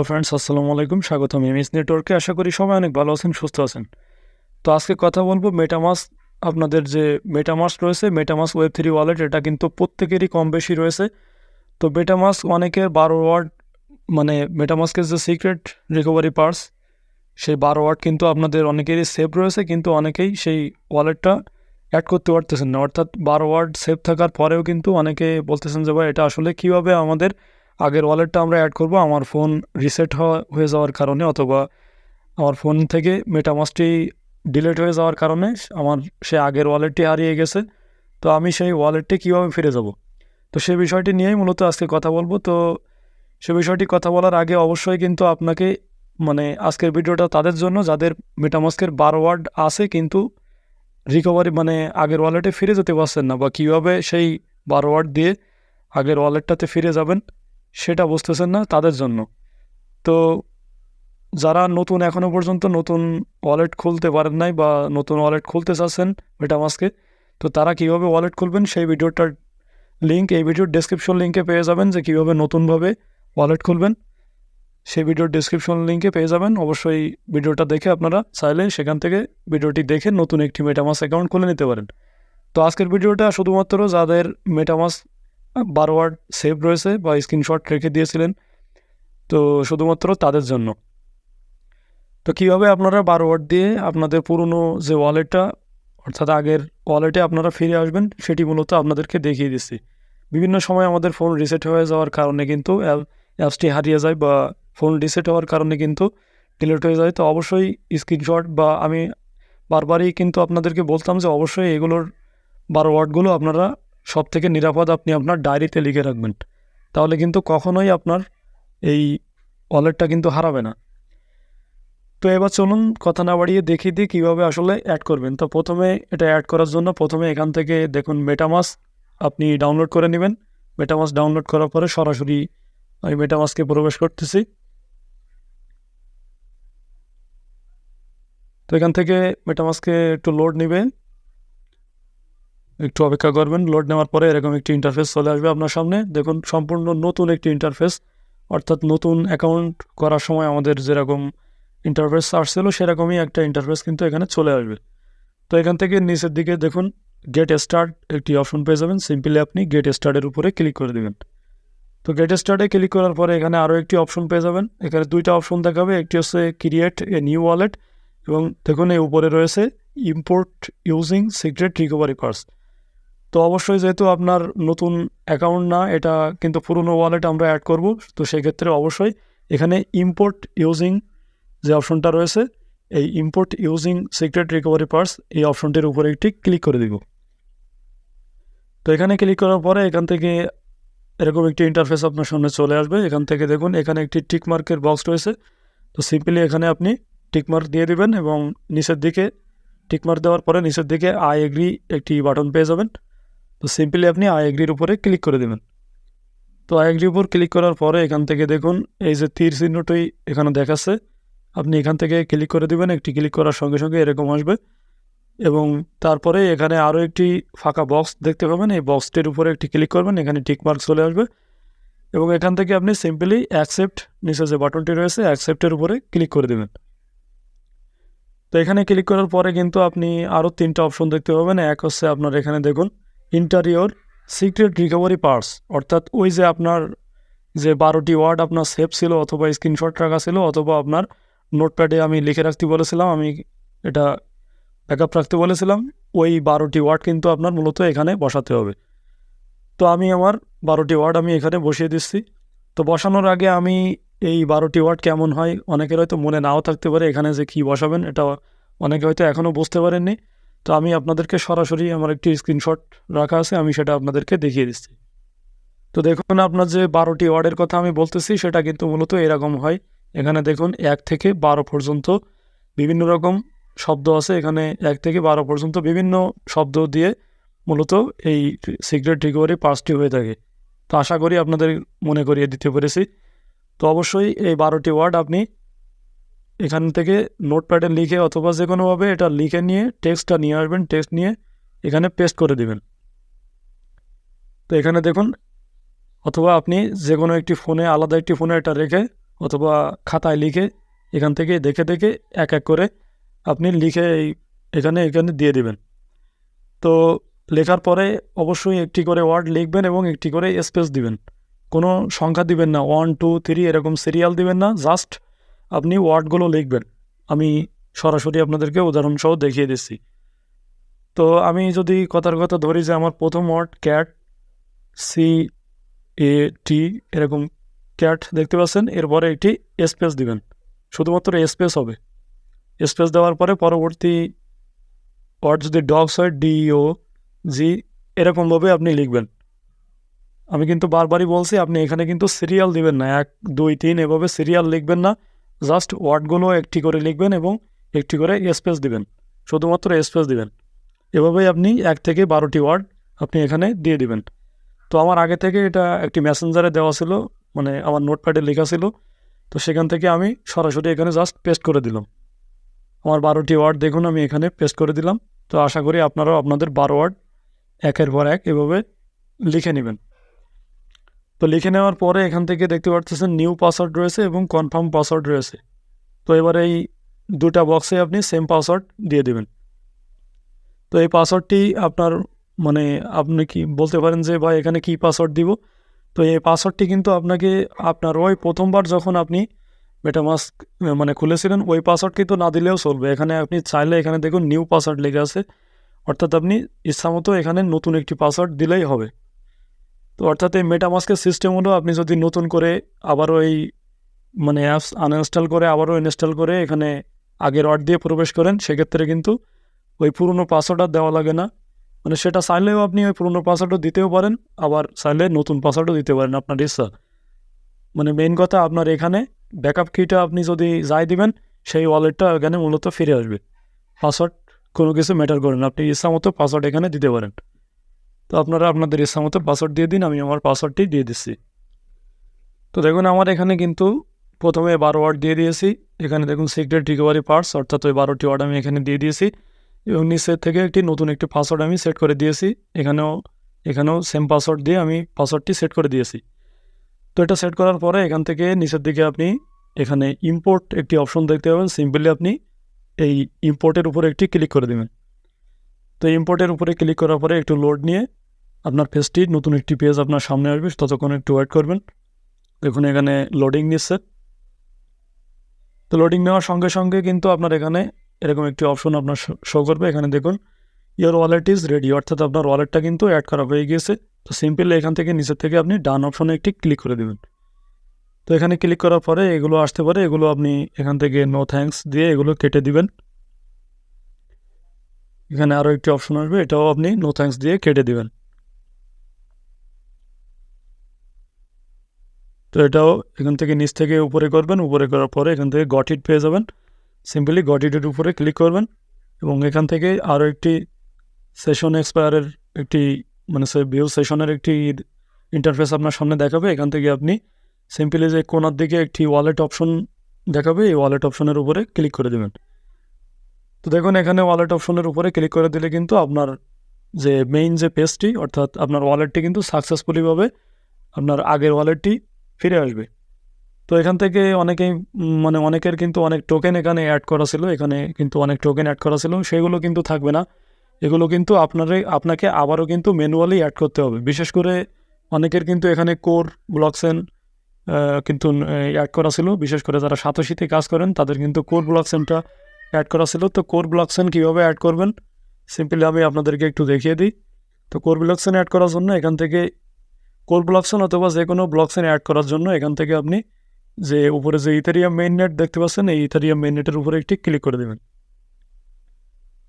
Hello friends আসসালামু আলাইকুম, স্বাগতম এমএস নেটওয়ার্কে আশা করি সবাই অনেক ভালো আছেন, সুস্থ আছেন। তো আজকে কথা বলব মেটামাস আপনাদের যে মেটামাস রয়েছে মেটামাস ওয়েব থ্রি ওয়ালেট এটা কিন্তু প্রত্যেকেরই কম বেশি রয়েছে। তো মেটামাস অনেকে বারো ওয়ার্ড মানে মেটামাসকের যে সিক্রেট রিকভারি পার্স সেই বারো ওয়ার্ড কিন্তু আপনাদের অনেকেরই সেভ রয়েছে, কিন্তু অনেকেই সেই ওয়ালেটটা অ্যাড করতে পারতেছেন না। অর্থাৎ বারো ওয়ার্ড সেভ থাকার পরেও কিন্তু অনেকে বলতেছেন যে, ভাই, এটা আসলে কীভাবে আমাদের আগের ওয়ালেটটা আমরা অ্যাড করব। আমার ফোন রিসেট হয়ে যাওয়ার কারণে অথবা আমার ফোন থেকে মেটামাসটি ডিলেট হয়ে যাওয়ার কারণে আমার সে আগের ওয়ালেটটি হারিয়ে গেছে। তো আমি সেই ওয়ালেটটি কীভাবে ফিরে যাব? তো সে বিষয়টি নিয়েই মূলত আজকে কথা বলব। তো সে বিষয়টি কথা বলার আগে অবশ্যই কিন্তু আপনাকে মানে আজকের ভিডিওটা তাদের জন্য, যাদের মেটামাস্কের বারো ওয়ার্ড আছে কিন্তু রিকভারি মানে আগের ওয়ালেটে ফিরে যেতে পারছেন না বা কীভাবে সেই বারো ওয়ার্ড দিয়ে আগের ওয়ালেটটাতে ফিরে যাবেন। সেটা বুঝতেছেন না তাদের জন্য। তো যারা নতুন এখনও পর্যন্ত নতুন ওয়ালেট খুলতে পারেন নাই বা নতুন ওয়ালেট খুলতে চাচ্ছেন মেটা মেটামাসকে তো তারা কীভাবে ওয়ালেট খুলবেন সেই ভিডিওটার লিঙ্ক এই ভিডিওর ডেসক্রিপশন লিঙ্কে পেয়ে যাবেন যে কীভাবে নতুনভাবে ওয়ালেট খুলবেন। সেই ভিডিওর ডেসক্রিপশন লিঙ্কে পেয়ে যাবেন। অবশ্যই ভিডিওটা দেখে আপনারা চাইলে সেখান থেকে ভিডিওটি দেখে নতুন একটি মেটামাস অ্যাকাউন্ট খুলে নিতে পারেন। তো আজকের ভিডিওটা শুধুমাত্র যাদের মেটামাস বারো ওয়ার্ড সেভ রয়েছে বা স্ক্রিনশট রেখে দিয়েছিলেন। তো শুধুমাত্র তাদের জন্য। তো কীভাবে আপনারা বারো ওয়ার্ড দিয়ে আপনাদের পুরনো যে ওয়ালেটটা অর্থাৎ আগের ওয়ালেটে আপনারা ফিরে আসবেন, সেটি মূলত আপনাদেরকে দেখিয়ে দিচ্ছি। বিভিন্ন সময় আমাদের ফোন রিসেট হয়ে যাওয়ার কারণে কিন্তু অ্যাপসটি হারিয়ে যায় বা ফোন রিসেট হওয়ার কারণে কিন্তু ডিলেট হয়ে যায়। তো অবশ্যই স্ক্রিনশট বা আমি বারবারই কিন্তু আপনাদেরকে বলতাম যে অবশ্যই এগুলোর বারো ওয়ার্ডগুলো আপনারা সব থেকে নিরাপদ আপনি আপনার ডায়েরিতে লিখে রাখবেন। তাহলে কিন্তু কখনোই আপনার এই ওয়ালেটটা কিন্তু হারাবে না। তো এবার চলুন কথা না বাড়িয়ে দেখিয়ে দিই কীভাবে আসলে অ্যাড করবেন। তো প্রথমে এটা অ্যাড করার জন্য প্রথমে এখান থেকে দেখুন মেটামাস আপনি ডাউনলোড করে নেবেন। মেটামাস ডাউনলোড করার পরে সরাসরি আমি মেটামাসকে প্রবেশ করতেছি। তো এখান থেকে মেটামাসকে একটু লোড নেবেন। একটু অপেক্ষা করবেন লোড নেওয়ার পরে এরকম একটি ইন্টারফেস চলে আসবে আপনার সামনে। দেখুন, সম্পূর্ণ নতুন একটি ইন্টারফেস অর্থাৎ নতুন অ্যাকাউন্ট করার সময় আমাদের যেরকম ইন্টারফেস আসছিল সেরকমই একটা ইন্টারফেস কিন্তু এখানে চলে আসবে। তো এখান থেকে নিচের দিকে দেখুন গেট স্টার্ট একটি অপশন পেয়ে যাবেন। সিম্পলি আপনি গেট স্টার্টের উপরে ক্লিক করে দেবেন। তো গেট স্টার্টে ক্লিক করার পরে এখানে আরও একটি অপশন পেয়ে যাবেন। এখানে দুইটা অপশন দেখাবে, একটি হচ্ছে ক্রিয়েট এ নিউ ওয়ালেট এবং দেখুন, এই উপরে রয়েছে import using secret recovery phrase তো অবশ্যই যেহেতু আপনার নতুন অ্যাকাউন্ট না, এটা কিন্তু পুরনো ওয়ালেট আমরা অ্যাড করব। তো সেক্ষেত্রে অবশ্যই এখানে ইম্পোর্ট ইউজিং যে অপশনটা রয়েছে, এই import using secret recovery phrase এই অপশনটির উপরে একটি ক্লিক করে দিব। তো এখানে ক্লিক করার পরে এখান থেকে এরকম একটি ইন্টারফেস আপনার সামনে চলে আসবে। এখান থেকে দেখুন, এখানে একটি টিকমার্কের বক্স রয়েছে। তো সিম্পলি এখানে আপনি টিকমার্ক দিয়ে দিবেন এবং নিচের দিকে টিকমার্ক দেওয়ার পরে নিচের দিকে আই এগ্রি একটি বাটন পেয়ে যাবেন। তো সিম্পলি আপনি আই এগ্রির উপরে ক্লিক করে দেবেন। তো আই এগ্রির উপর ক্লিক করার পরে এখান থেকে দেখুন, এই যে তীর চিহ্নটি এখানে দেখাচ্ছে, আপনি এখান থেকে ক্লিক করে দেবেন, একটি ক্লিক করার সঙ্গে সঙ্গে এরকম আসবে। এবং তারপরে এখানে আরও একটি ফাঁকা বক্স দেখতে পাবেন, এই বক্সটির উপরে একটি ক্লিক করবেন, এখানে টিক মার্ক চলে আসবে। এবং এখান থেকে আপনি সিম্পলি অ্যাকসেপ্ট নিচে যে বাটনটি রয়েছে অ্যাকসেপ্টের উপরে ক্লিক করে দেবেন। তো এখানে ক্লিক করার পরে কিন্তু আপনি আরও তিনটা অপশন দেখতে পাবেন, এক হচ্ছে আপনার এখানে দেখুন ইন্টারিওর সিক্রেট রিকভারি পার্টস অর্থাৎ ওই যে আপনার যে বারোটি ওয়ার্ড আপনার সেভ ছিল অথবা স্ক্রিনশট রাখা ছিল অথবা আপনার নোটপ্যাডে আমি লিখে রাখতে বলেছিলাম, আমি এটা ব্যাকআপ রাখতে বলেছিলাম, ওই বারোটি ওয়ার্ড কিন্তু আপনার মূলত এখানে বসাতে হবে। তো আমি আমার বারোটি ওয়ার্ড আমি এখানে বসিয়ে দিচ্ছি। তো বসানোর আগে আমি এই বারোটি ওয়ার্ড কেমন হয়, অনেকের হয়তো মনে নাও থাকতে পারে এখানে যে কী বসাবেন, এটা অনেকে হয়তো এখনও বুঝতে পারেননি। তো আমি আপনাদেরকে সরাসরি আমার একটি স্ক্রিনশট রাখা আছে, আমি সেটা আপনাদেরকে দেখিয়ে দিচ্ছি। তো দেখুন, আপনার যে বারোটি ওয়ার্ডের কথা আমি বলতেছি, সেটা কিন্তু মূলত এরকম হয়। এখানে দেখুন, এক থেকে বারো পর্যন্ত বিভিন্ন রকম শব্দ আছে। এখানে এক থেকে বারো পর্যন্ত বিভিন্ন শব্দ দিয়ে মূলত এই সিক্রেট রিকভারি পাসটি হয়ে থাকে। তো আশা করি আপনাদের মনে করিয়ে দিতে পেরেছি। তো অবশ্যই এই বারোটি ওয়ার্ড আপনি এখান থেকে নোটপ্যাডে লিখে অথবা যে কোনোভাবে এটা লিখে নিয়ে টেক্সটটা নিয়ে আসবেন টেক্সট নিয়ে এখানে পেস্ট করে দেবেন। তো এখানে দেখুন, অথবা আপনি যে কোনো একটি ফোনে, আলাদা একটি ফোনে এটা রেখে অথবা খাতায় লিখে এখান থেকে দেখে দেখে এক এক করে আপনি লিখে এই এখানে এখানে দিয়ে দিবেন। তো লেখার পরে অবশ্যই একটি করে ওয়ার্ড লিখবেন এবং একটি করে স্পেস দিবেন। কোনো সংখ্যা দিবেন না। ওয়ান টু থ্রি এরকম সিরিয়াল দিবেন না। জাস্ট আপনি ওয়ার্ডগুলো লিখবেন। আমি সরাসরি আপনাদেরকে উদাহরণসহ দেখিয়ে দিচ্ছি। তো আমি যদি কথার কথা ধরি যে আমার প্রথম word cat C A T এরকম ক্যাট দেখতে পাচ্ছেন, এরপরে একটি স্পেস দিবেন। শুধুমাত্র স্পেস হবে। স্পেস দেওয়ার পরে পরবর্তী ওয়ার্ড যদি ডগস হয় ডিও জি এরকমভাবে আপনি লিখবেন। আমি কিন্তু বারবারই বলছি, আপনি এখানে কিন্তু সিরিয়াল দিবেন না। এক, দুই, তিন, এভাবে সিরিয়াল লিখবেন না। জাস্ট ওয়ার্ডগুলো একটি করে লিখবেন এবং একটি করে স্পেস দিবেন। শুধুমাত্র স্পেস দিবেন। এভাবেই আপনি এক থেকে বারোটি ওয়ার্ড আপনি এখানে দিয়ে দিবেন। তো আমার আগে থেকে এটা একটি মেসেঞ্জারে দেওয়া ছিল মানে আমার নোটপ্যাডে লেখা ছিল। তো সেখান থেকে আমি সরাসরি এখানে জাস্ট পেস্ট করে দিলাম। আমার বারোটি ওয়ার্ড দেখুন, আমি এখানে পেস্ট করে দিলাম। তো আশা করি আপনারাও আপনাদের বারো ওয়ার্ড একের পর এক এভাবে লিখে নেবেন। তো লিখে নেওয়ার পরে এখান থেকে দেখতে পাচ্ছেন নিউ পাসওয়ার্ড রয়েছে এবং কনফার্ম পাসওয়ার্ড রয়েছে। তো এবার এই দুটা বক্সে আপনি সেম পাসওয়ার্ড দিয়ে দেবেন। তো এই পাসওয়ার্ডটি আপনার মানে আপনি কি বলতে পারেন যে, ভাই, এখানে কি পাসওয়ার্ড দিব? তো এই পাসওয়ার্ডটি কিন্তু আপনাকে আপনার ওই প্রথমবার যখন আপনি মেটামাস্ক মানে খুলেছিলেন, ওই পাসওয়ার্ড কিন্তু না দিলেও চলবে। এখানে আপনি চাইলে এখানে দেখুন নিউ পাসওয়ার্ড লেগে আছে। অর্থাৎ আপনি ইচ্ছামতো এখানে নতুন একটি পাসওয়ার্ড দিলেই হবে। তো অর্থাৎ এই মেটামাস্কের সিস্টেম হলো আপনি যদি নতুন করে আবারও এই মানে অ্যাপস আনইনস্টল করে, আবারও ইনস্টল করে, এখানে আগের ওয়ার্ড দিয়ে প্রবেশ করেন, সেক্ষেত্রে কিন্তু ওই পুরনো পাসওয়ার্ড আর দেওয়া লাগে না। মানে সেটা চাইলেও আপনি ওই পুরনো পাসওয়ার্ডও দিতেও পারেন, আবার চাইলে নতুন পাসওয়ার্ডও দিতে পারেন আপনার ইচ্ছা। মানে মেইন কথা আপনার এখানে ব্যাকআপ কিটা আপনি যদি যাই দিবেন, সেই ওয়ালেটটা এখানে মূলত ফিরে আসবে। পাসওয়ার্ড কোনো কিছু ম্যাটার করে না, আপনি ইচ্ছা মতো পাসওয়ার্ড এখানে দিতে পারেন। তো আপনারা আপনাদের ইচ্ছা মতো পাসওয়ার্ড দিয়ে দিন, আমি আমার পাসওয়ার্ডটি দিয়ে দিচ্ছি। তো দেখুন, আমার এখানে কিন্তু প্রথমে বারো ওয়ার্ড দিয়ে দিয়েছি। এখানে দেখুন সিক্রেট রিকভারি পার্টস অর্থাৎ ওই বারোটি ওয়ার্ড আমি এখানে দিয়ে দিয়েছি। এবং নিচের থেকে একটি নতুন একটি পাসওয়ার্ড আমি সেট করে দিয়েছি। এখানেও এখানেও সেম পাসওয়ার্ড দিয়ে আমি পাসওয়ার্ডটি সেট করে দিয়েছি। তো এটা সেট করার পরে এখান থেকে নিচের দিকে আপনি এখানে ইম্পোর্ট একটি অপশন দেখতে পাবেন। সিম্পলি আপনি এই ইম্পোর্টের উপরে একটি ক্লিক করে দেবেন। তো ইম্পোর্টের উপরে ক্লিক করার পরে একটু লোড নিয়ে আপনার পেজটি নতুন একটি পেজ আপনার সামনে আসবে, ততক্ষণ একটু ওয়েট করবেন। দেখুন, এখানে লোডিং নিচ্ছে তো লোডিং নেওয়ার সঙ্গে সঙ্গে কিন্তু আপনার এখানে এরকম একটি অপশন আপনার শো করবে। এখানে দেখুন ইয়োর ওয়ালেট ইজ রেডি অর্থাৎ আপনার ওয়ালেটটা কিন্তু অ্যাড করা হয়ে গিয়েছে। তো সিম্পলি এখান থেকে নিচের থেকে আপনি ডান অপশনে একটি ক্লিক করে দেবেন। তো এখানে ক্লিক করার পরে এগুলো আসতে পারে, এগুলো আপনি এখান থেকে নো থ্যাঙ্কস দিয়ে এগুলো কেটে দিবেন। এখানে আরও একটি অপশন আসবে, এটাও আপনি নো থ্যাঙ্কস দিয়ে কেটে দিবেন। তো এটাও এখান থেকে নিচ থেকে উপরে করবেন, উপরে করার পরে এখান থেকে গট ইট পেয়ে যাবেন। সিম্পলি গট ইটের উপরে ক্লিক করবেন এবং এখান থেকে আরও একটি সেশন এক্সপায়ারের একটি মানে সে ভিউ সেশনের একটি ইন্টারফেস আপনার সামনে দেখাবে। এখান থেকে আপনি সিম্পলি যে কোনার দিকে একটি ওয়ালেট অপশন দেখাবে, এই ওয়ালেট অপশনের উপরে ক্লিক করে দেবেন। তো দেখুন, এখানে ওয়ালেট অপশনের উপরে ক্লিক করে দিলে কিন্তু আপনার যে মেইন যে পেজটি অর্থাৎ আপনার ওয়ালেটটি কিন্তু সাকসেসফুলিভাবে আপনার আগের ওয়ালেটটি ফিরে আসবে। তো এখান থেকে অনেকেই মানে অনেকের কিন্তু অনেক টোকেন এখানে অ্যাড করা ছিল, এখানে কিন্তু অনেক টোকেন অ্যাড করা ছিল, সেগুলো কিন্তু থাকবে না। এগুলো কিন্তু আপনারই আপনাকে আবারও কিন্তু ম্যানুয়ালি অ্যাড করতে হবে। বিশেষ করে অনেকের কিন্তু এখানে কোর ব্লকসেন কিন্তু অ্যাড করা ছিল। বিশেষ করে যারা সাতশীতে কাজ করেন, তাদের কিন্তু কোর ব্লকসেনটা অ্যাড করা ছিল। তো কোর ব্লকসেন কীভাবে অ্যাড করবেন? সিম্পলি আমি আপনাদেরকে একটু দেখিয়ে দিই। তো কোর ব্লকসেন অ্যাড করার জন্য এখান থেকে কোর ব্লকসেন অথবা যে কোনো ব্লকসেন অ্যাড করার জন্য এখান থেকে আপনি যে উপরে যে ইথারিয়াম মেইন নেট দেখতে পাচ্ছেন, এই ইথারিয়াম মেইন নেটের উপরে একটি ক্লিক করে দেবেন।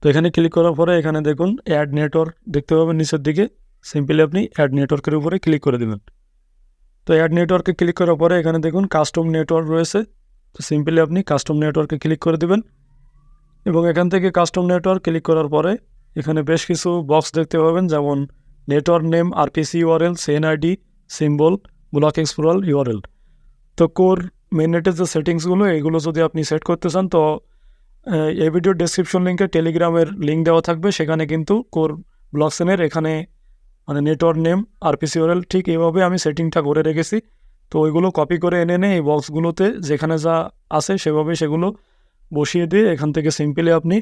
তো এখানে ক্লিক করার পরে এখানে দেখুন অ্যাড নেটওয়ার্ক দেখতে পাবেন নিচের দিকে। সিম্পলি আপনি অ্যাড নেটওয়ার্কের উপরে ক্লিক করে দেবেন। তো অ্যাড নেটওয়ার্কে ক্লিক করার পরে এখানে দেখুন কাস্টম নেটওয়ার্ক রয়েছে। তো সিম্পলি আপনি কাস্টম নেটওয়ার্কে ক্লিক করে দেবেন। এবং এখান থেকে কাস্টম নেটওয়ার্ক ক্লিক করার পরে এখানে বেশ কিছু বক্স দেখতে পাবেন, যেমন network name RPC URL chain ID symbol block explorer URL তো কোর মেননেটের যে সেটিংসগুলো এগুলো যদি আপনি সেট করতে চান, তো এই ভিডিও ডেসক্রিপশন লিঙ্কে টেলিগ্রামের লিঙ্ক দেওয়া থাকবে। সেখানে কিন্তু কোর ব্লকসেনের এখানে মানে নেটওয়ার্ক নেম আরপিসি ইউআরএল ঠিক এইভাবে আমি সেটিংটা করে রেখেছি। তো ওইগুলো কপি করে এনে এনে এই বক্সগুলোতে যেখানে যা আছে, সেভাবে সেগুলো বসিয়ে দিয়ে এখান থেকে সিম্পলি আপনি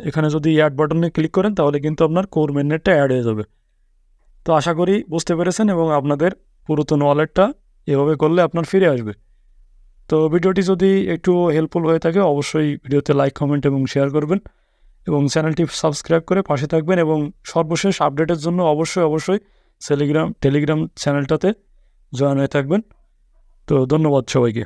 এখানে যদি অ্যাড বাটনে ক্লিক করেন, তাহলে কিন্তু আপনার কোর মেননেটটা অ্যাড হয়ে যাবে। তো আশা করি বুঝতে পেরেছেন এবং আপনাদের পুরাতন ওয়ালেটটা এভাবে করলে আপনার ফিরে আসবে। তো ভিডিওটি যদি একটু হেল্পফুল হয়ে থাকে, অবশ্যই ভিডিওতে লাইক কমেন্ট এবং শেয়ার করবেন এবং চ্যানেলটি সাবস্ক্রাইব করে পাশে থাকবেন এবং সর্বশেষ আপডেটের জন্য অবশ্যই অবশ্যই টেলিগ্রাম টেলিগ্রাম চ্যানেলটাতে জয়েন হয়ে থাকবেন। তো ধন্যবাদ সবাইকে।